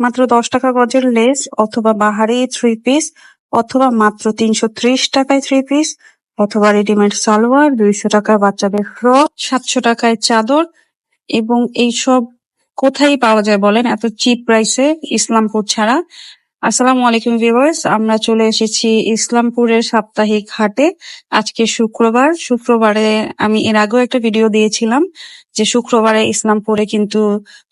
মাত্র দশ টাকা গজের লেস অথবা বাহারি থ্রি পিস অথবা মাত্র তিনশো ত্রিশ টাকায় থ্রি পিস অথবা রেডিমেড সালোয়ার দুইশো টাকা বাচ্চাদের ফ্রক সাতশো টাকায় চাদর। এবং এইসব কোথায় পাওয়া যায় বলেন? এত চিপ প্রাইসে ইসলামপুর ছাড়া। আসসালামু আলাইকুম ভিউয়ার্স, আমরা চলে এসেছি ইসলামপুরের সাপ্তাহিক হাটে। আজকে শুক্রবার, শুক্রবারে আমি এর আগেও একটা ভিডিও দিয়েছিলাম যে শুক্রবারে ইসলামপুরে কিন্তু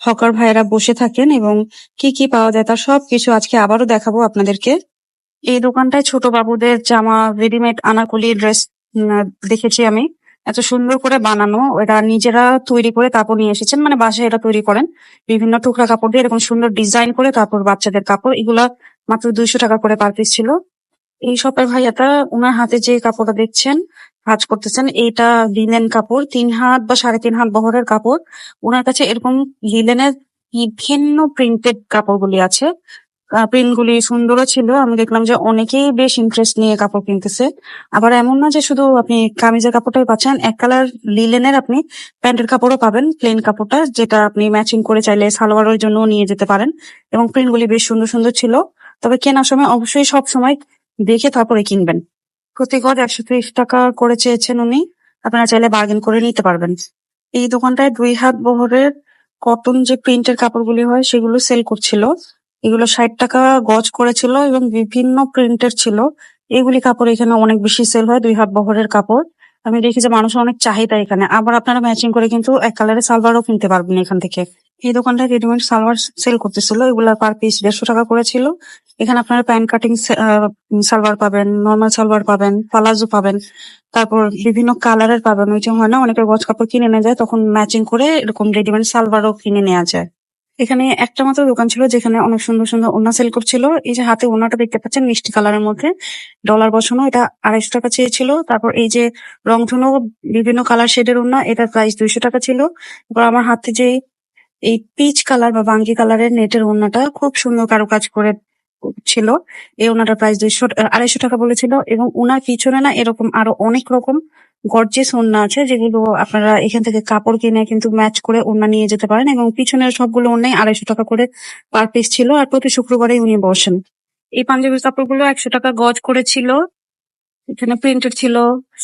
হকার ভাইয়েরা বসে থাকেন এবং কি কি পাওয়া যায় তার সবকিছু আজকে আবারও দেখাবো আপনাদেরকে। এই দোকানটায় ছোট বাবুদের জামা রেডিমেড আনাকুলি ড্রেস দেখেছি আমি। এত সুন্দর করে বানানো এটা নিজেরা তৈরি করে কাপড় নিয়ে এসেছেন মানে বাসায় এটা তৈরি করেন। বিভিন্ন টুকরা কাপড় দিয়ে এরকম সুন্দর ডিজাইন করে তারপর বাচ্চাদের কাপড়, এগুলা মাত্র দুইশো টাকা করে পার পিস ছিল। এই শপের ভাইয়াটা ওনার হাতে যে কাপড়টা দেখছেন, কাজ করতেছেন, এইটা লিনেন কাপড়, তিন হাত বা সাড়ে তিন হাত বহরের কাপড়। ওনার কাছে এরকম লিলেনের বিভিন্ন প্রিন্টেড কাপড়গুলি আছে। প্রিন্ট গুলি সুন্দরও ছিল। আমি দেখলাম যে অনেকেই বেশ ইন্টারেস্ট নিয়ে কাপড় কিনতেছে। আবার এমন না যে শুধু আপনি কামিজের কাপড়টাই পাচ্ছেন, এক কালার লিলেনের আপনি প্যান্টের কাপড়ও পাবেন প্লেন কাপড়টা, যেটা আপনি ম্যাচিং করে চাইলে সালোয়ারের জন্য নিয়ে যেতে পারেন। এবং প্রিন্ট গুলি বেশ সুন্দর সুন্দর ছিল। তবে কেনার সময় অবশ্যই সব সময় দেখে তারপরে কিনবেন। প্রতি গজ একশো ত্রিশ টাকা করে চেয়েছেন উনি। আপনারা চাইলে বার্গেন করে নিতে পারবেন। এই দোকানটায় দুই হাত বহরের কটন যে প্রিন্টের কাপড়গুলি হয়, সেগুলো সেল করছিল। এগুলো ষাট টাকা গজ করেছিল এবং বিভিন্ন প্রিন্টের ছিল। এগুলি কাপড় এখানে অনেক বেশি সেল হয়, দুই হাত বহরের কাপড়। আমি দেখি যে মানুষের অনেক চাহিদা এখানে। আবার আপনারা ম্যাচিং করে কিন্তু এক কালারের সালোয়ারও কিনতে পারবেন এখান থেকে। এই দোকানটা রেডিমেড সালোয়ার সেল করতেছিল। এগুলা পার পিস দেড়শো টাকা করেছিল। এখানে আপনারা প্যান্ট কাটিং সালোয়ার পাবেন নর্মাল সালোয়ার পাবেন পালাজো পাবেন। তারপর বিভিন্ন কালারের পাবেন। ওই যে হয় না অনেকের গজ কাপড় কিনে নেওয়া যায়, তখন ম্যাচিং করে এরকম রেডিমেড সালোয়ারও কিনে নেওয়া যায়। এখানে একটা মাত্র দোকান ছিল যেখানে অনেক সুন্দর সুন্দর ওনা সেল করছিল। এই যে হাতে ওনাটা দেখতে পাচ্ছেন মিষ্টি কালারের মধ্যে। ডলার বসানো, এটা আড়াইশো টাকা চেয়েছিল। তারপর এই যে রংধনু বিভিন্ন কালার শেডের ওনা এটার প্রাইস দুইশো টাকা ছিল। এবার আমার হাতে যে এই পিচ কালার বা বাঙ্গি কালারের নেটের ওনাটা খুব সুন্দর কারুকাজ করে ছিল। এই ওনাটার প্রাইস দুইশো, আড়াইশো টাকা বলেছিল এবং ওনার পিছনে না এরকম আরও অনেক রকম গর্জেস ওড়না আছে যেগুলো আপনারা এখান থেকে কাপড় কিনে কিন্তু ম্যাচ করে ওড়না নিয়ে যেতে পারেন এবং পিছনের সবগুলো ওড়নাই আড়াইশো টাকা করে পার পিস ছিল আর প্রতি শুক্রবারেই উনি বসেন। এই পাঞ্জাবির কাপড়গুলো একশো টাকা গজ করেছিল, এখানে প্রিন্টেড ছিল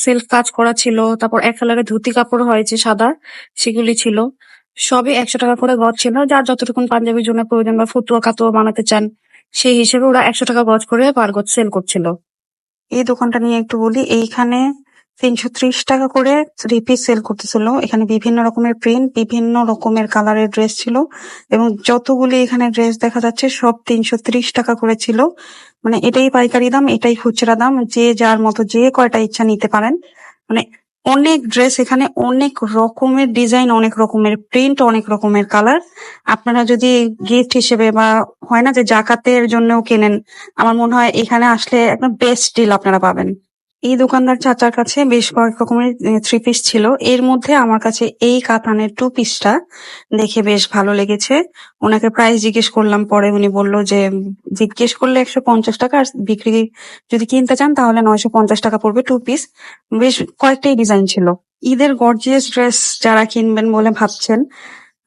সেলফ কাজ করা ছিল, তারপর এক কালারের ধুতি কাপড় হয়েছে সাদা, সেগুলি ছিল। সবই একশো টাকা করে গজ ছিল, যার যতটুকুন পাঞ্জাবির জন্য প্রয়োজন বা ফুতুয়া কাতুয়া বানাতে চান, সেই হিসেবে ওরা একশো টাকা গজ করে পার গজ সেল করছিল। এই দোকানটা নিয়ে একটু বলি, এইখানে তিনশো ত্রিশ টাকা করে থ্রি পিস সেল করতেছিল। এখানে বিভিন্ন রকমের প্রিন্ট বিভিন্ন রকমের কালারের ড্রেস ছিল এবং যতগুলি এখানে ড্রেস দেখা যাচ্ছে সব তিনশো ত্রিশ টাকা করে ছিল। মানে এটাই পাইকারি দাম, এটাই খুচরা দাম, যে যার মতো যে কয়টা ইচ্ছা নিতে পারেন। মানে অনেক ড্রেস এখানে অনেক রকমের ডিজাইন অনেক রকমের প্রিন্ট অনেক রকমের কালার আপনারা যদি গিফট হিসেবে বা হয় না যে জাকাতের জন্যও কেনেন, আমার মনে হয় এখানে আসলে একদম বেস্ট ডিল আপনারা পাবেন। এই দোকানদার চাচার কাছে বেশ কয়েক রকমের থ্রি পিস ছিল। এর মধ্যে আমার কাছে এই কাতানের টু পিসটা দেখে বেশ ভালো লেগেছে। ওনাকে প্রাইস জিজ্ঞেস করলাম, পরে উনি বলল যে, জিজ্ঞেস করলে একশো পঞ্চাশ টাকা, আর বিক্রি যদি কিনতে চান তাহলে নয়শো পঞ্চাশ টাকা পড়বে টু পিস বেশ কয়েকটাই ডিজাইন ছিল। ঈদের গর্জিয়াস ড্রেস যারা কিনবেন বলে ভাবছেন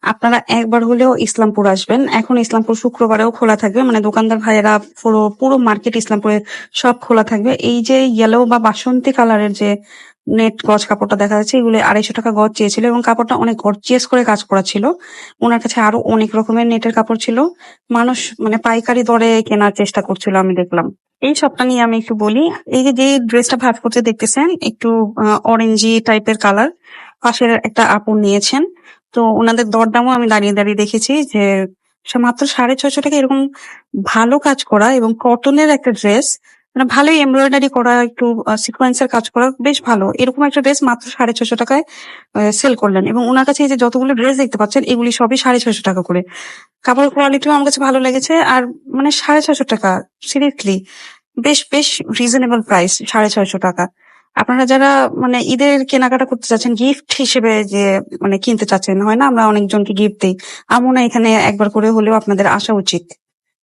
আপনারা একবার হলেও ইসলামপুর আসবেন। এখন ইসলামপুর শুক্রবারেও খোলা থাকবে। মানে দোকানদার ভাইয়েরা পুরো পুরো মার্কেট ইসলামপুরে সব খোলা থাকবে। এই যে ইয়েলো বা বাসন্তী কালারের যে নেট গজ কাপড়টা দেখা যাচ্ছে, এগুলো আড়াইশো টাকা গজ চেয়েছিল এবং কাপড়টা অনেক গর্জিয়াস করে কাজ করা ছিল ওনার কাছে আরও অনেক রকমের নেটের কাপড় ছিল। মানুষ মানে পাইকারি দরে কেনার চেষ্টা করছিল, আমি দেখলাম। এই সবটা নিয়ে আমি একটু বলি। এই যে ড্রেসটা ভাব করতে দেখতেছেন, একটু অরেঞ্জি টাইপের কালার পাশের একটা আপু নিয়েছেন। তো ওনাদের দরদামও আমি দাঁড়িয়ে দাঁড়িয়ে দেখেছি যে মাত্র সাড়ে ছয়শো টাকা এরকম ভালো কাজ করা এবং কটনের একটা ড্রেস মানে ভালোই এমব্রয়ডারি করা, একটু সিকোয়েন্সের কাজ করা বেশ ভালো। এরকম একটা ড্রেস মাত্র সাড়ে ছশো টাকায় সেল করলেন এবং ওনার কাছে এই যে যতগুলো ড্রেস দেখতে পাচ্ছেন, এগুলি সবই সাড়ে ছশো টাকা করে। কাপড়ের কোয়ালিটিও আমার কাছে ভালো লেগেছে আর মানে সাড়ে ছশো টাকা সিরিয়াসলি বেশ বেশ রিজনেবল প্রাইস সাড়ে ছয়শো টাকা। আপনারা যারা মানে ঈদের কেনাকাটা করতে চাচ্ছেন গিফট হিসেবে যে মানে কিনতে চাচ্ছেন, হয় না? আমরা অনেকজনকে গিফট দিই। আমার এখানে একবার করে হলেও আপনাদের আসা উচিত।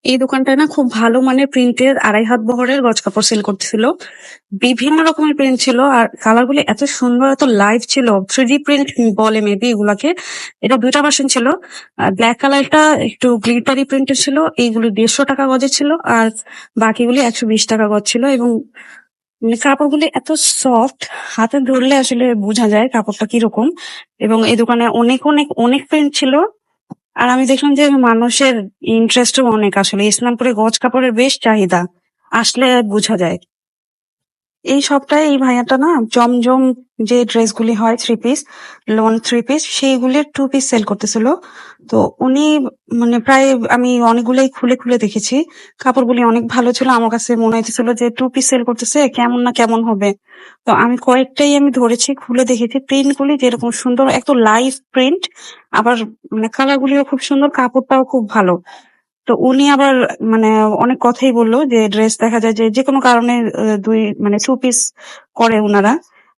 এই দোকানটায় না খুব ভালো মানে প্রিন্টের আড়াই হাত বহরের গজ কাপড় সেল করতেছিল। বিভিন্ন রকমের প্রিন্ট ছিল আর কালার গুলি এত সুন্দর, এত লাইভ ছিল। থ্রি ডি প্রিন্ট বলে মেবি এগুলাকে। এটা দুইটা ভার্সন ছিল। ব্ল্যাক কালারটা একটু গ্লিটারি প্রিন্টের ছিল। এইগুলো দেড়শো টাকা গজের ছিল আর বাকিগুলি একশো বিশ টাকা গজ ছিল এবং কাপড়গুলি এত সফট হাতে ধরলে আসলে বোঝা যায় কাপড়টা কীরকম। এবং এই দোকানে অনেক অনেক অনেক প্রিন্ট ছিল। আর আমি দেখলাম যে মানুষের ইন্টারেস্টও অনেক আসলে। ইসলামপুরে গজ কাপড়ের বেশ চাহিদা। আসলে বোঝা যায়। এই সপ্তাহে এই ভাইয়াটা না জমজম যে ড্রেসগুলি হয় three piece lawn three piece সেইগুলির two piece sale করতেছিল। তো উনি মানে প্রায় আমি অনেকগুলোই খুলে খুলে দেখেছি। কাপড়গুলি অনেক ভালো ছিল। আমার কাছে মনে হইতেছিল যে টু পিস সেল করতেছে, কেমন না কেমন হবে। তো আমি কয়েকটাই আমি ধরেছি, খুলে দেখেছি। প্রিন্ট গুলি যেরকম সুন্দর একদম লাইভ প্রিন্ট আবার মানে কালার গুলিও খুব সুন্দর, কাপড়টাও খুব ভালো। তো উনি আবার মানে অনেক কথাই বলল যে ড্রেস দেখা যায় যে যে কোনো কারণে দুই মানে টু পিস করে উনারা।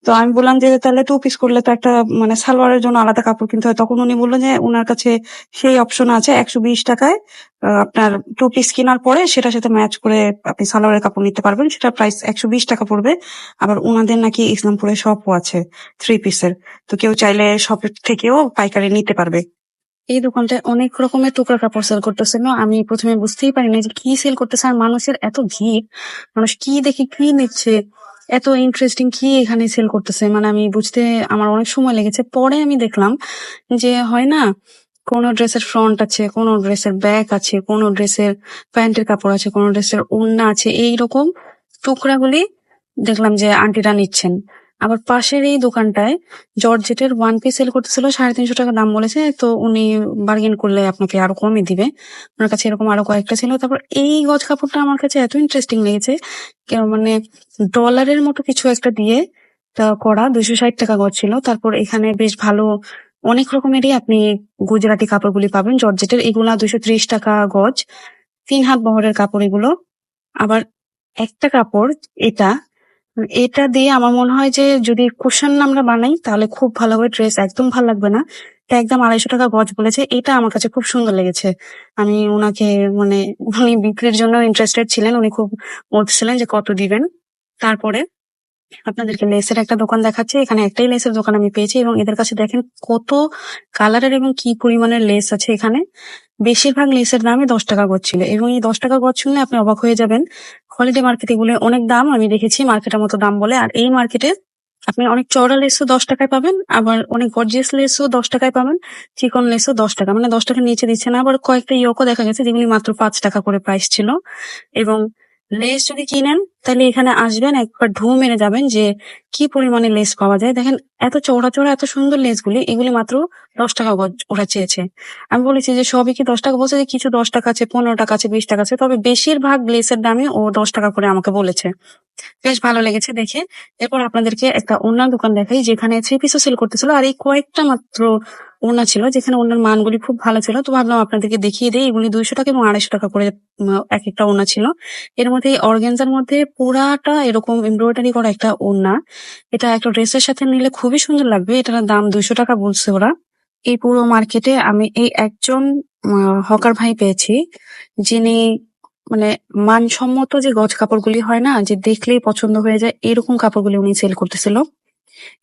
তো আমি বললাম যে তাহলে টু পিস করলে তো একটা মানে সালোয়ারের জন্য আলাদা কাপড় কিনতে হয়। তখন উনি বলল যে উনার কাছে সেই অপশন আছে একশো বিশ টাকায় আপনার টু পিস কেনার পরে সেটার সাথে ম্যাচ করে আপনি সালোয়ারের কাপড় নিতে পারবেন। সেটা প্রাইস একশো বিশ টাকা পড়বে। আবার উনাদের নাকি ইসলামপুরে শপও আছে থ্রি পিসের তো কেউ চাইলে শপের থেকেও পাইকারি নিতে পারবে। এই দোকানটায় অনেক রকমের টুকরা কাপড় সেল করতেছিল। আমি প্রথমে বুঝতেই পারিনি যে কি সেল করতেছে আর মানুষের এত ভিড়। মানুষ কি দেখে কি নিচ্ছে? এত ইন্টারেস্টিং কি এখানে সেল করতেছে? মানে আমি বুঝতে আমার অনেক সময় লেগেছে। পরে আমি দেখলাম যে হয় না, কোন ড্রেসের ফ্রন্ট আছে, কোন ড্রেসের ব্যাক আছে, কোন ড্রেসের প্যান্টের কাপড় আছে, কোন ড্রেসের ওড়না আছে। এইরকম টুকরাগুলি দেখলাম যে আন্টিরা নিচ্ছেন। আবার পাশের এই দোকানটায় জর্জেটের ওয়ান পিস সেল করতেছিল, সাড়ে তিনশো টাকা দাম বলেছে। তো উনি বার্গেন করলে আপনাকে আরও কমে দিবে। ওনার কাছে এরকম আরও কয়েকটা ছিল তারপর এই গজ কাপড়টা আমার কাছে এত ইন্টারেস্টিং লেগেছে। মানে ডলারের মতো কিছু একটা দিয়ে করা দুইশো ষাট টাকা গজ ছিল। তারপর এখানে বেশ ভালো অনেক রকমেরই আপনি গুজরাটি কাপড়গুলি পাবেন। জর্জেটের এগুলা দুইশো ত্রিশ টাকা গজ। তিন হাত বহরের কাপড় এগুলো। আবার একটা কাপড়, এটা এটা দিয়ে আমার মনে হয় যে যদি কুশন আমরা বানাই, তাহলে খুব ভালো হবে ড্রেস, একদম ভালো লাগবে না। একদম আড়াইশো টাকা গজ বলেছে, এটা আমার কাছে খুব সুন্দর লেগেছে। আমি ওনাকে মানে উনি বিক্রির জন্য ইন্টারেস্টেড ছিলেন, উনি খুব বলছিলেন যে কত দিবেন। তারপরে আপনাদেরকে লেসের একটা দোকান দেখাচ্ছে, এখানে একটাই লেসের দোকান আমি পেয়েছি এবং এদের কাছে দেখেন কত কালারের এবং কি পরিমাণের লেস আছে এখানে। বেশিরভাগ লেসের দামে দশ টাকা গজ ছিল এবং এই দশ টাকা গজ শুনলে আপনি অবাক হয়ে যাবেন হলিডে মার্কেটে এগুলো অনেক দাম, আমি দেখেছি মার্কেটের মতো দাম বলে। আর এই মার্কেটে আপনি অনেক চড়া লেসও দশ টাকায় পাবেন, আবার অনেক গর্জিয়াস লেসও দশ টাকায় পাবেন, চিকন লেসও দশ টাকা। মানে দশ টাকা নিচে দিচ্ছে না, আবার কয়েকটা ইয়োকও দেখা গেছে যেগুলি মাত্র পাঁচ টাকা করে প্রাইস ছিল। এবং লেস যদি কিনেন, তাহলে এখানে আসবেন, একবার ঢু মেরে যাবেন যে কি পরিমাণে লেস পাওয়া যায়। দেখেন এত চৌড়া চৌড়া এত সুন্দর লেসগুলি, এগুলি মাত্র দশ টাকা ওরা চেয়েছে। আমি বলেছি যে সবই কি দশ টাকা? বলছে যে কিছু দশ টাকা আছে, পনেরো টাকা আছে, বিশ টাকা আছে, তবে বেশিরভাগ লেসের দামে ও দশ টাকা করে আমাকে বলেছে। বেশ ভালো লেগেছে দেখে। এরপর আপনাদেরকে একটা অন্য দোকান দেখাই, যেখানে থ্রি পিসও সেল করতেছিল, আর এই কয়েকটা মাত্র ওনা ছিল, যেখানে ওনার মানগুলি খুব ভালো ছিল। তো ভাবলাম আপনাদেরকে দেখিয়ে দিই, এগুলি দুইশো টাকা এবং আড়াইশো টাকা করে এক একটা ওনা ছিল। এর মধ্যে এই অর্গেনজার মধ্যে পুরাটা এরকম এমব্রয়ডারি করা একটা ওনা এটা একটা ড্রেসের সাথে নিলে খুবই সুন্দর লাগবে। এটার দাম দুইশো টাকা বলছে ওরা। এই পুরো মার্কেটে আমি এই একজন হকার ভাই পেয়েছি। যিনি মানে মানসম্মত যে গজ কাপড়গুলি হয় না, যে দেখলেই পছন্দ হয়ে যায়, এরকম কাপড়গুলি উনি সেল করতেছিল।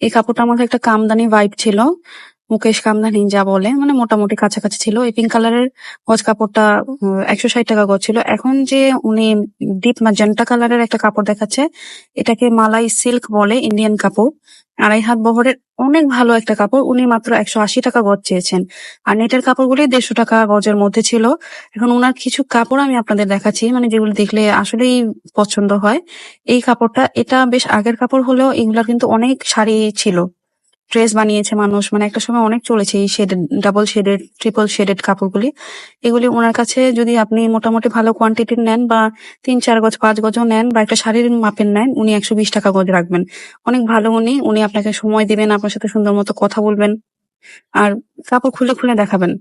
এই কাপড়টা আমাদের একটা কামদানি ভাইব ছিল। মুকেশ কামদানি যা বলে মানে মোটামুটি কাছাকাছি ছিল। এই পিঙ্ক কালারের গজ কাপড়টা একশো ষাট টাকা গজ ছিল। এখন যে উনি ডিপ ম্যাজেন্টা কালারের একটা কাপড় দেখাচ্ছে, এটাকে মালাই সিল্ক বলে ইন্ডিয়ান কাপড়। আড়াই হাত বহরের অনেক ভালো একটা কাপড়। উনি মাত্র একশো আশি টাকা গজ চেয়েছেন। আর নেটের কাপড়গুলি দেড়শো টাকা গজের মধ্যে ছিল। এখন ওনার কিছু কাপড় আমি আপনাদের দেখাচ্ছি মানে যেগুলো দেখলে আসলেই পছন্দ হয়। এই কাপড়টা, এটা বেশ আগের কাপড় হলেও এগুলা কিন্তু অনেক শাড়ি ছিল। ড্রেস বানিয়েছে মানুষ মানে একটা সময় অনেক চলেছে এই shaded double shaded triple shaded কাপড়গুলি। এগুলি ওনার কাছে যদি আপনি মোটামুটি ভালো কোয়ান্টিটির নেন বা তিন, চার গজ, পাঁচ গজও নেন বা একটা শাড়ির মাপের নেন, উনি একশো বিশ টাকা গজ রাখবেন। অনেক ভালো উনি উনি আপনাকে সময় দিবেন, আপনার সাথে সুন্দর মতো কথা বলবেন, আর কাপড় খুলে খুলে দেখাবেন।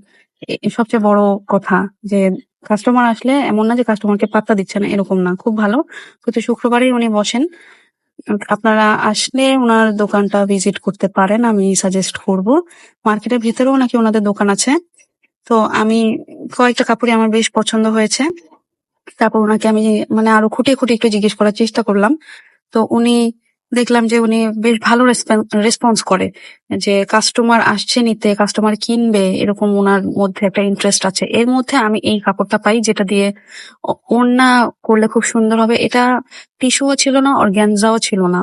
সবচেয়ে বড় কথা যে কাস্টমার আসলে এমন না যে কাস্টমারকে পাত্তা দিচ্ছে না, এরকম না। খুব ভালো। প্রতি শুক্রবারই উনি বসেন। আপনারা আসলে ওনার দোকানটা ভিজিট করতে পারেন, আমি সাজেস্ট করব। মার্কেটের ভিতরেও নাকি ওনাদের দোকান আছে। তো আমি কয়েকটা কাপড়ই আমার বেশ পছন্দ হয়েছে। তারপর ওনাকে আমি মানে আরও খুঁটিয়ে খুঁটিয়ে একটু জিজ্ঞেস করার চেষ্টা করলাম। তো উনি দেখলাম যে উনি বেশ ভালো রেসপন্স করে, যে কাস্টমার আসছে নিতে কাস্টমার কিনবে, এরকম ওনার মধ্যে একটা ইন্টারেস্ট আছে। এর মধ্যে আমি এই কাপড়টা পাই যেটা দিয়ে ওড়না করলে খুব সুন্দর হবে। এটা টিস্যুও ছিল না অর্গ্যানজাও ছিল না।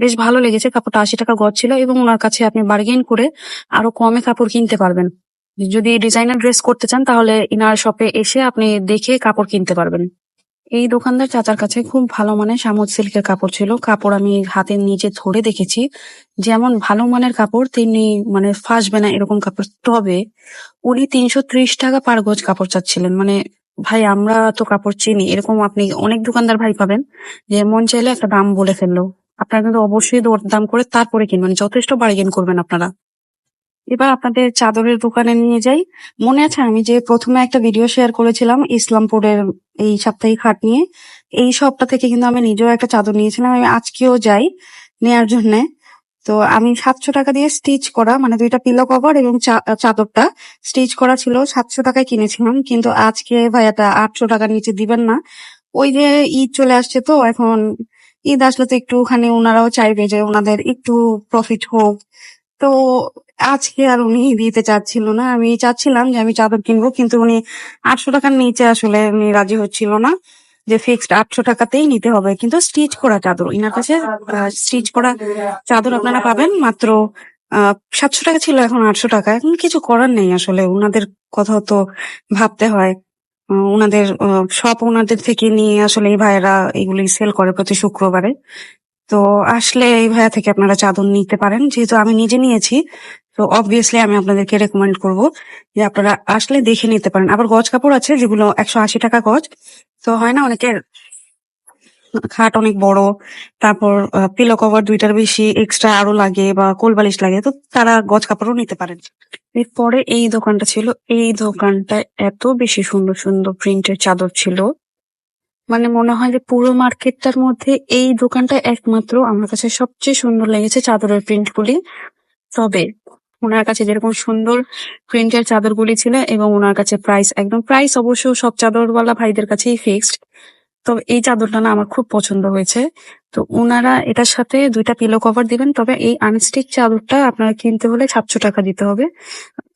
বেশ ভালো লেগেছে, কাপড়টা আশি টাকা গজ ছিল এবং ওনার কাছে আপনি বার্গেন করে আরও কমে কাপড় কিনতে পারবেন। যদি ডিজাইনার ড্রেস করতে চান তাহলে ইনার শপে এসে আপনি দেখে কাপড় কিনতে পারবেন। এই দোকানদার চাচার কাছে খুব ভালো মানের সামুদ সিল্কের কাপড় ছিল। কাপড় আমি হাতের নিচে ধরে দেখেছি। যেমন ভালো মানের কাপড়, তেমনি মানে ফাঁসবে না এরকম কাপড়। তবে উনি তিনশো ত্রিশ টাকা পার গজ কাপড় চাচ্ছিলেন। মানে ভাই, আমরা তো কাপড় চিনি। এরকম আপনি অনেক দোকানদার ভাই পাবেন যে, মন চাইলে একটা দাম বলে ফেলল। আপনারা কিন্তু অবশ্যই দাম করে তারপরে কিনবেন। যথেষ্ট বার্গেন করবেন আপনারা। এবার আপনাদের চাদরের দোকানে নিয়ে যাই। মনে আছে আমি যে প্রথমে একটা ভিডিও শেয়ার করেছিলাম ইসলামপুরের এই সাপ্তাহিক হাট নিয়ে। এই সপ্তাহ থেকে কিন্তু আমি নিজেও একটা চাদর নিয়েছিলাম। আমি আজকেও যাই নেয়ার জন্য। তো আমি সাতশো টাকা দিয়ে স্টিচ করা মানে দুইটা পিলো কভার এবং চাদরটা স্টিচ করা ছিল। সাতশো টাকায় কিনেছিলাম, কিন্তু আজকে ভাইয়াটা আটশো টাকার নিচে দিবেন না। ওই যে ঈদ চলে আসছে তো, এখন ঈদ আসলে তো একটুখানি ওনারাও চাইবে যে ওনাদের একটু প্রফিট হোক। তো আজকে আর উনি দিতে চাচ্ছিল না। আমি চাচ্ছিলাম যে আমি চাদর কিনবো, কিন্তু উনি আটশো টাকার নিচে আসলে উনি রাজি হচ্ছিল না যে ফিক্সড আটশো টাকাতেই নিতে হবে। কিন্তু স্টিচ করা চাদর, ইনার কাছে স্টিচ করা চাদর আপনারা পাবেন মাত্র সাতশো টাকা ছিল, এখন আটশো টাকা। এখন কিছু করার নেই আসলে ওনাদের কথা তো ভাবতে হয়। ওনাদের সব ওনাদের থেকে নিয়ে আসলে এই ভাইয়েরা এগুলি সেল করে প্রতি শুক্রবারে। তো আসলে এই ভাইয়া থেকে আপনারা চাদর নিতে পারেন, যেহেতু আমি নিজে নিয়েছি, তো অবভিয়াসলি আমি আপনাদেরকে রেকমেন্ড করব যে আপনারা আসলে দেখে নিতে পারেন। আবার গজ কাপড় আছে যেগুলো একশো আশি টাকা গজ, তো হয় না অনেকের খাট অনেক বড়, তারপর পিলো কভার দুইটার বেশি এক্সট্রা আরও লাগে বা কোল বালিশ লাগে, তো তারা গজ কাপড়ও নিতে পারেন। এরপরে এই দোকানটা ছিল, এই দোকানটায় এত বেশি সুন্দর সুন্দর প্রিন্টের চাদর ছিল। মানে মনে হয় যে পুরো মার্কেটটার মধ্যে এই দোকানটা একমাত্র আমার কাছে সবচেয়ে সুন্দর লেগেছে চাদরের প্রিন্ট গুলি তবে ওনার কাছে যেরকম সুন্দর প্রিন্টের চাদরগুলি ছিল এবং ওনার কাছে প্রাইস একদম প্রাইস অবশ্য সব চাদরওয়ালা ভাইদের কাছেই ফিক্সড তবে এই চাদরটা না আমার খুব পছন্দ হয়েছে। তো ওনারা এটার সাথে দুইটা পিলো কভার দিবেন, তবে এই আনস্টিক চাদরটা আপনারা কিনতে হলে সাতশো টাকা দিতে হবে।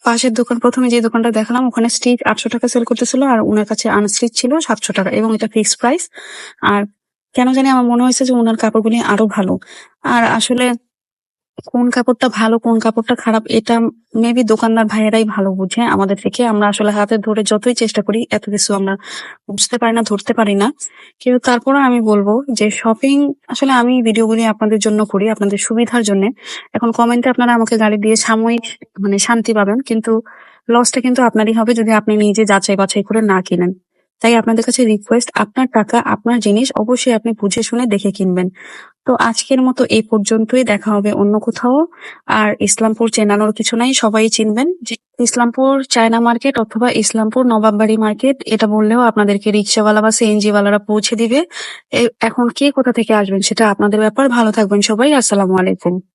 পাশের দোকান, প্রথমে যে দোকানটা দেখালাম, ওখানে স্টিচ আটশো টাকা সেল করতেছিল আর ওনার কাছে আনস্টিচ ছিল সাতশো টাকা এবং এটা ফিক্সড প্রাইস আর কেন জানি আমার মনে হয়েছে যে ওনার কাপড়গুলি আরও ভালো। আর আসলে কোন কাপড়টা ভালো, কোন কাপড়টা খারাপ, এটা মেবি দোকানদার ভাইয়েরাই ভালো বুঝে আমাদের থেকে। আমরা আসলে হাতে ধরে যতই চেষ্টা করি, এত কিছু আমরা বুঝতে পারি না, ধরতে পারি না। কিন্তু তারপরে আমি বলব যে শপিং আসলে আমি ভিডিওগুলি আপনাদের জন্য করি, আপনাদের সুবিধার জন্য। এখন কমেন্টে আপনারা আমাকে গালি দিয়ে সাময়িক মানে শান্তি পাবেন, কিন্তু লসটা কিন্তু আপনারই হবে যদি আপনি নিজে যাচাই বাছাই করে না কিনেন। তাই আপনাদের কাছে রিকোয়েস্ট আপনার টাকা, আপনার জিনিস অবশ্যই আপনি বুঝে শুনে দেখে কিনবেন। তো আজকের মতো এই পর্যন্তই, দেখা হবে অন্য কোথাও। আর ইসলামপুর চেনানোর কিছু নাই, সবাই চিনবেন। যে ইসলামপুর চায়না মার্কেট অথবা ইসলামপুর নবাববাড়ি মার্কেট, এটা বললেও আপনাদেরকে রিক্সাওয়ালা বা সিএনজি ওয়ালারা পৌঁছে দিবে। এখন কে কোথা থেকে আসবেন সেটা আপনাদের ব্যাপার। ভালো থাকবেন সবাই, আসসালামু আলাইকুম।